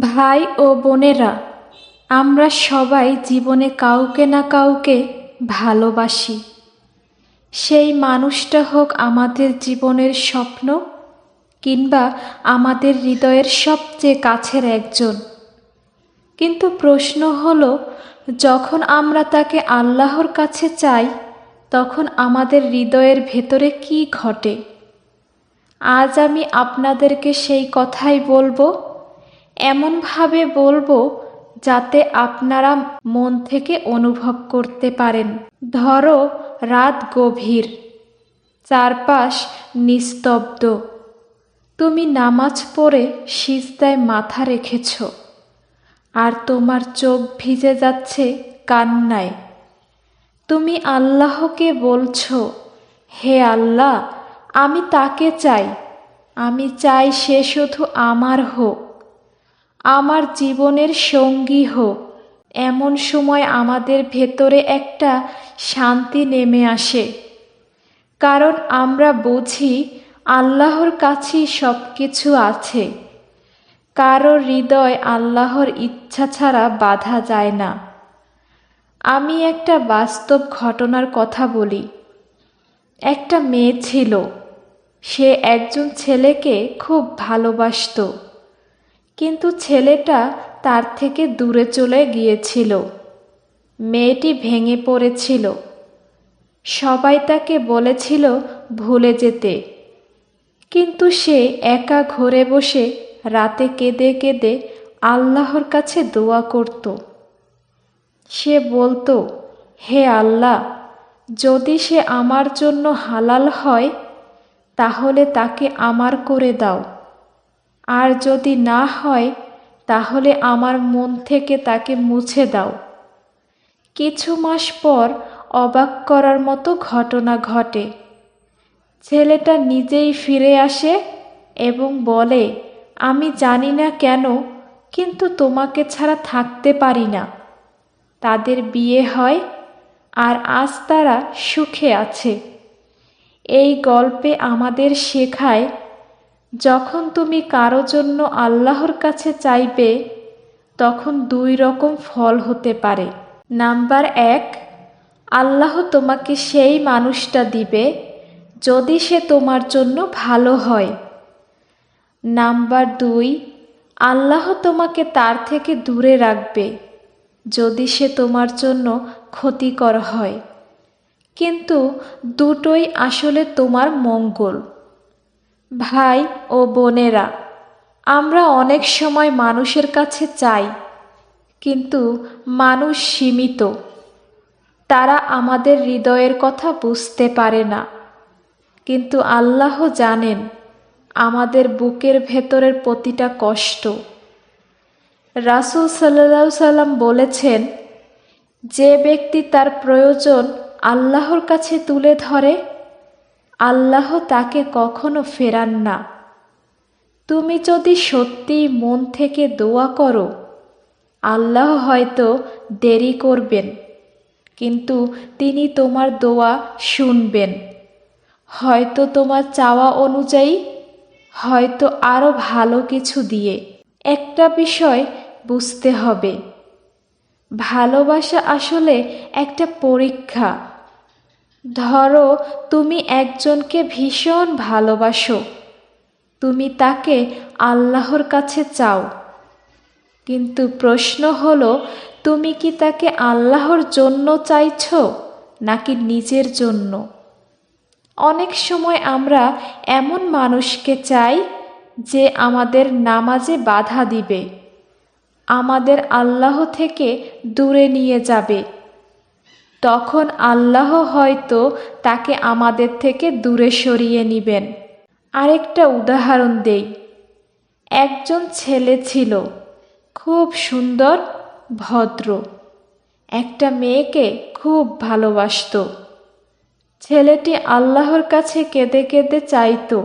ভাই ও বোনেরা, আমরা সবাই জীবনে কাউকে না কাউকে ভালোবাসি। সেই মানুষটা হোক আমাদের জীবনের স্বপ্ন কিংবা আমাদের হৃদয়ের সবচেয়ে কাছের একজন। কিন্তু প্রশ্ন হলো, যখন আমরা তাকে আল্লাহর কাছে চাই, তখন আমাদের হৃদয়ের ভেতরে কি ঘটে? আজ আমি আপনাদেরকে সেই কথাই বলব এমনভাবে বলব যাতে আপনারা মন থেকে অনুভব করতে পারেন। ধরো, রাত গভীর, চারপাশ নিস্তব্ধ। তুমি নামাজ পড়ে সিজদায় মাথা রেখেছ, আর তোমার চোখ ভিজে যাচ্ছে কান্নায়। তুমি আল্লাহকে বলছো, হে আল্লাহ, আমি তাকে চাই। আমি চাই সে শুধু আমার হোক। আমার জীবনের সঙ্গী হোক। এমন সময় আমাদের ভেতরে একটা শান্তি নেমে আসে। কারণ আমরা বুঝি আল্লাহর কাছেই সব কিছু আছে। কারও হৃদয় আল্লাহর ইচ্ছা ছাড়া বাধা যায় না। আমি একটা বাস্তব ঘটনার কথা বলি। একটা মেয়ে ছিল। সে একজন ছেলেকে খুব ভালোবাসতো। কিন্তু ছেলেটা তার থেকে দূরে চলে গিয়েছিল। মেয়েটি ভেঙে পড়েছিল। সবাই তাকে বলেছিল ভুলে যেতে। কিন্তু সে একা ঘরে বসে রাতে কেঁদে কেঁদে আল্লাহর কাছে দোয়া করত। সে বলতো, হে আল্লাহ, যদি সে আমার জন্য হালাল হয়, তাহলে তাকে আমার করে দাও। আর যদি না হয়, তাহলে আমার মন থেকে তাকে মুছে দাও। কিছু মাস পর অবাক করার মতো ঘটনা ঘটে। ছেলেটা নিজেই ফিরে আসে এবং বলে, আমি জানি না কেন, কিন্তু তোমাকে ছাড়া থাকতে পারি না। তাদের বিয়ে হয় আর আজ তারা সুখে আছে। এই গল্পে আমাদের শেখায় যখন তুমি কারও জন্য আল্লাহর কাছে চাইবে, তখন দুই রকম ফল হতে পারে। নাম্বার এক, আল্লাহ তোমাকে সেই মানুষটা দিবে যদি সে তোমার জন্য ভালো হয়। নাম্বার দুই, আল্লাহ তোমাকে তার থেকে দূরে রাখবে যদি সে তোমার জন্য ক্ষতিকর হয়। কিন্তু দুটোই আসলে তোমার মঙ্গল। ভাই ও বোনেরা, আমরা অনেক সময় মানুষের কাছে চাই, কিন্তু মানুষ সীমিত। তারা আমাদের হৃদয়ের কথা বুঝতে পারে না। কিন্তু আল্লাহ জানেন, আমাদের বুকের ভেতরের প্রতিটা কষ্ট। রাসুল সাল্লা সাল্লাম বলেছেন, যে ব্যক্তি তার প্রয়োজন আল্লাহর কাছে তুলে ধরে আল্লাহ তাকে কখনো ফেরান না। তুমি যদি সত্যি মন থেকে দোয়া করো, আল্লাহ হয়তো দেরি করবেন, কিন্তু তিনি তোমার দোয়া শুনবেন। হয়তো তোমার চাওয়া অনুযায়ী, হয়তো আরও ভালো কিছু দিয়ে। একটা বিষয় বুঝতে হবে, ভালোবাসা আসলে একটা পরীক্ষা। ধরো, তুমি একজনকে ভীষণ ভালোবাসো। তুমি তাকে আল্লাহর কাছে চাও। কিন্তু প্রশ্ন হলো, তুমি কি তাকে আল্লাহর জন্য চাইছ, নাকি নিজের জন্য? অনেক সময় আমরা এমন মানুষকে চাই, যে আমাদের নামাজে বাধা দিবে। আমাদের আল্লাহ থেকে দূরে নিয়ে যাবে। তখন আল্লাহ হয়তো তাকে আমাদের থেকে দূরে সরিয়ে নিবেন। আরেকটা উদাহরণ দেই। একজন ছেলে ছিল, খুব সুন্দর, ভদ্র। একটা মেয়েকে খুব ভালোবাসত। ছেলেটি আল্লাহর কাছে কেঁদে কেঁদে চাইতো,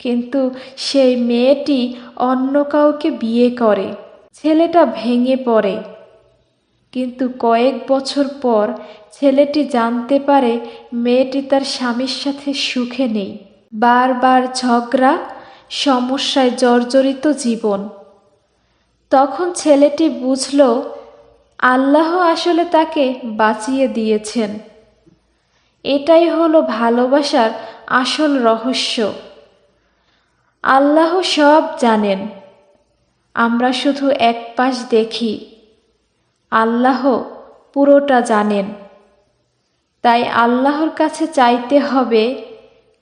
কিন্তু সেই মেয়েটি অন্য কাউকে বিয়ে করে। ছেলেটা ভেঙে পড়ে। কিন্তু কয়েক বছর পর ছেলেটি জানতে পারে মেয়েটি তার স্বামীর সাথে সুখে নেই। বারবার ঝগড়া, সমস্যায় জর্জরিত জীবন। তখন ছেলেটি বুঝল, আল্লাহ আসলে তাকে বাঁচিয়ে দিয়েছেন। এটাই হলো ভালোবাসার আসল রহস্য। আল্লাহ সব জানেন। আমরা শুধু এক পাশ দেখি। আল্লাহ পুরোটা জানেন। তাই আল্লাহর কাছে চাইতে হবে,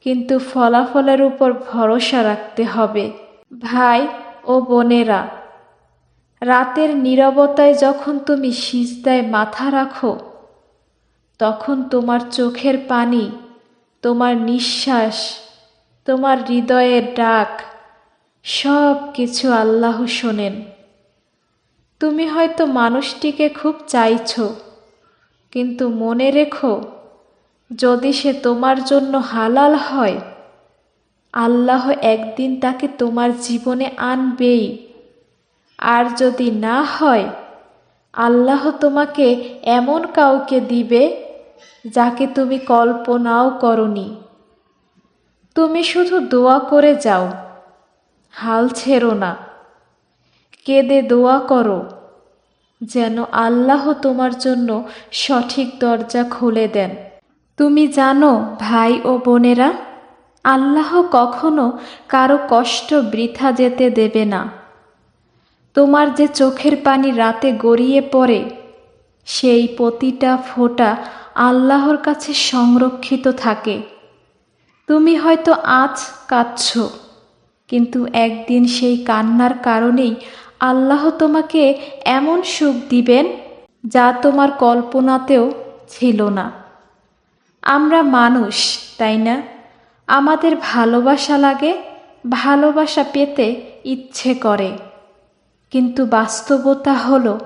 কিন্তু ফলাফলের উপর ভরসা রাখতে হবে, ভাই ও বোনেরা। রাতের নীরবতায় যখন তুমি সিজদায় মাথা রাখো, তখন তোমার চোখের পানি, তোমার নিঃশ্বাস, তোমার হৃদয়ের ডাক সব কিছু আল্লাহ শোনেন। তুমি হয়তো মানুষটিকে খুব চাইছ, কিন্তু মনে রেখো, যদি সে তোমার জন্য হালাল হয়, আল্লাহ একদিন তাকে তোমার জীবনে আনবেই। আর যদি না হয়, আল্লাহ তোমাকে এমন কাউকে দিবে যাকে তুমি কল্পনাও করনি। তুমি শুধু দোয়া করে যাও, হাল ছেড়ো না। কেঁদে দোয়া করো, যেন আল্লাহ তোমার জন্য সঠিক দরজা খুলে দেন। তুমি জানো, ভাই ও বোনেরা, আল্লাহ কখনো কারও কষ্ট বৃথা যেতে দেবে না। তোমার যে চোখের পানি রাতে গড়িয়ে পড়ে, সেই প্রতিটা ফোঁটা আল্লাহর কাছে সংরক্ষিত থাকে। তুমি হয়তো আজ কাঁদছ, কিন্তু একদিন সেই কান্নার কারণেই আল্লাহ তোমাকে এমন সুখ দিবেন যা তোমার কল্পনাতেও ছিল না। আমরা মানুষ, তাই না? আমাদের ভালোবাসা লাগে, ভালোবাসা পেতে ইচ্ছে করে। কিন্তু বাস্তবতা হলো,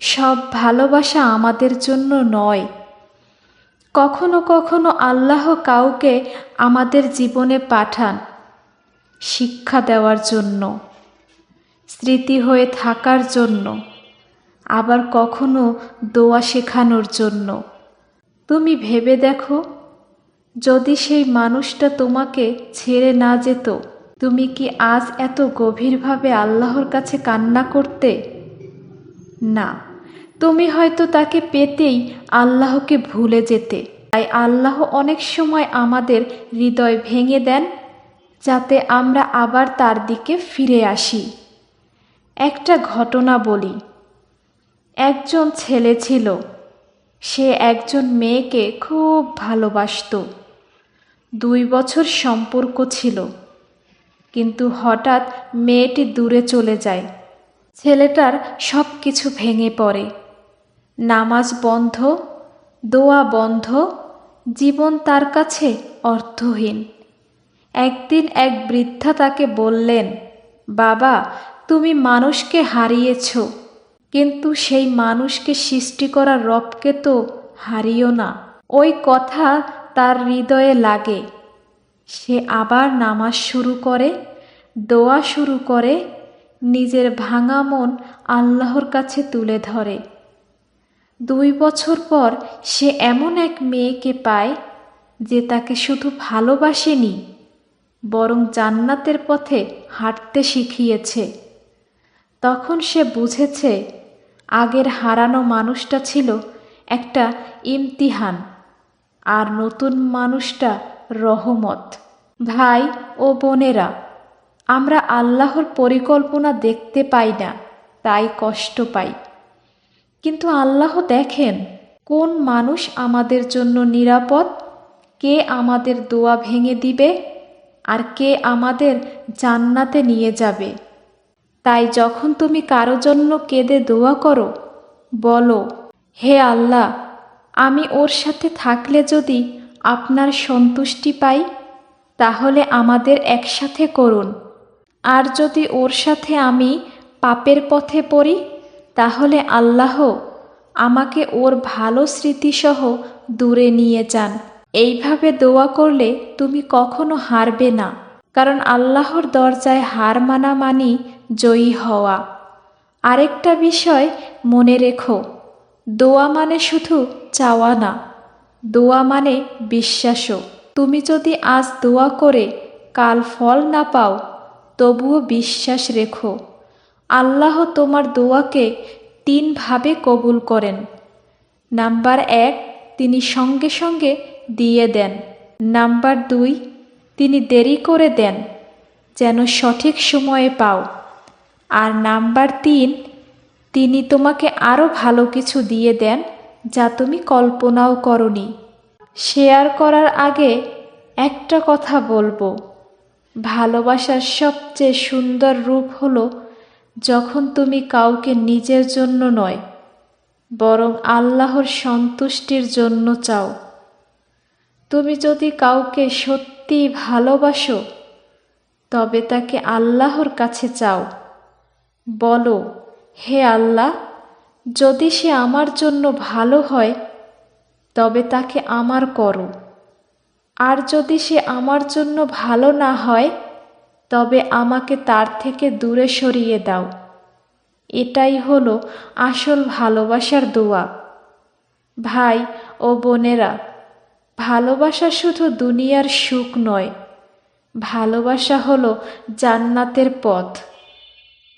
সব ভালোবাসা আমাদের জন্য নয়। কখনো কখনো আল্লাহ কাউকে আমাদের জীবনে পাঠান শিক্ষা দেওয়ার জন্য। স্মৃতি হয়ে থাকার জন্য, আবার কখনো দোয়া শেখানোর জন্য। তুমি ভেবে দেখো, যদি সেই মানুষটা তোমাকে ছেড়ে না যেত, তুমি কি আজ এত গভীরভাবে আল্লাহর কাছে কান্না করতে? না, তুমি হয়তো তাকে পেতেই আল্লাহকে ভুলে যেতে। তাই আল্লাহ অনেক সময় আমাদের হৃদয় ভেঙে দেন, যাতে আমরা আবার তার দিকে ফিরে আসি। একটা ঘটনা বলি। একজন ছেলে ছিল। সে একজন মেয়েকে খুব ভালোবাসত। দুই বছর সম্পর্ক ছিল। কিন্তু হঠাৎ মেয়েটি দূরে চলে যায়। ছেলেটার সব কিছু ভেঙে পড়ে। নামাজ বন্ধ, দোয়া বন্ধ, জীবন তার কাছে অর্থহীন। একদিন এক বৃদ্ধা তাকে বললেন, বাবা তুমি মানুষকে হারিয়েছ, কিন্তু সেই মানুষকে সৃষ্টি করা রবকে তো হারিও না। ওই কথা তার হৃদয়ে লাগে। সে আবার নামাজ শুরু করে, দোয়া শুরু করে, নিজের ভাঙা মন আল্লাহর কাছে তুলে ধরে। দুই বছর পর সে এমন এক মেয়েকে পায় যে তাকে শুধু ভালোবাসেনি, বরং জান্নাতের পথে হাঁটতে শিখিয়েছে। তখন সে বুঝেছে আগের হারানো মানুষটা ছিল একটা ইমতিহান, আর নতুন মানুষটা রহমত। ভাই ও বোনেরা, আমরা আল্লাহর পরিকল্পনা দেখতে পাই না, তাই কষ্ট পাই। কিন্তু আল্লাহ দেখেন কোন মানুষ আমাদের জন্য নিরাপদ, কে আমাদের দোয়া ভেঙে দিবে, আর কে আমাদের জান্নাতে নিয়ে যাবে। তাই যখন তুমি কারও জন্য কেঁদে দোয়া করো, বলো, হে আল্লাহ, আমি ওর সাথে থাকলে যদি আপনার সন্তুষ্টি পাই, তাহলে আমাদের একসাথে করুন। আর যদি ওর সাথে আমি পাপের পথে পড়ি, তাহলে আল্লাহ আমাকে ওর ভালো স্মৃতিসহ দূরে নিয়ে যান। এইভাবে দোয়া করলে তুমি কখনো হারবে না। কারণ আল্লাহর দরজায় হার মানা মানি জয়ী হওয়া। আরেকটা বিষয় মনে রেখো, দোয়া মানে শুধু চাওয়া না, দোয়া মানে বিশ্বাসও। তুমি যদি আজ দোয়া করে কাল ফল না পাও, তবুও বিশ্বাস রেখো। আল্লাহ তোমার দোয়াকে তিনভাবে কবুল করেন। নাম্বার এক, তিনি সঙ্গে সঙ্গে দিয়ে দেন। নাম্বার দুই, তিনি দেরি করে দেন, যেন সঠিক সময়ে পাও। আর নাম্বার তিন, তিনি তোমাকে আরও ভালো কিছু দিয়ে দেন যা তুমি কল্পনাও করনি। শেয়ার করার আগে একটা কথা বলব। ভালোবাসার সবচেয়ে সুন্দর রূপ হলো যখন তুমি কাউকে নিজের জন্য নয়, বরং আল্লাহর সন্তুষ্টির জন্য চাও। তুমি যদি কাউকে সত্যি ভালোবাসো, তবে তাকে আল্লাহর কাছে চাও। বলো, হে আল্লাহ, যদি সে আমার জন্য ভালো হয়, তবে তাকে আমার করো। আর যদি সে আমার জন্য ভালো না হয়, তবে আমাকে তার থেকে দূরে সরিয়ে দাও। এটাই হলো আসল ভালোবাসার দোয়া। ভাই ও বোনেরা, ভালোবাসা শুধু দুনিয়ার সুখ নয়, ভালোবাসা হলো জান্নাতের পথ।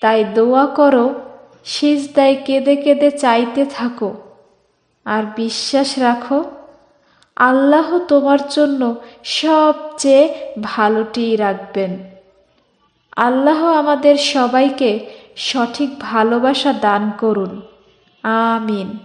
তাই দোয়া করো, সিজদায় কেঁদে কেঁদে চাইতে থাকো। আর বিশ্বাস রাখো, আল্লাহ তোমার জন্য সবচেয়ে ভালোটিই রাখবেন। আল্লাহ আমাদের সবাইকে সঠিক ভালোবাসা দান করুন। আমিন।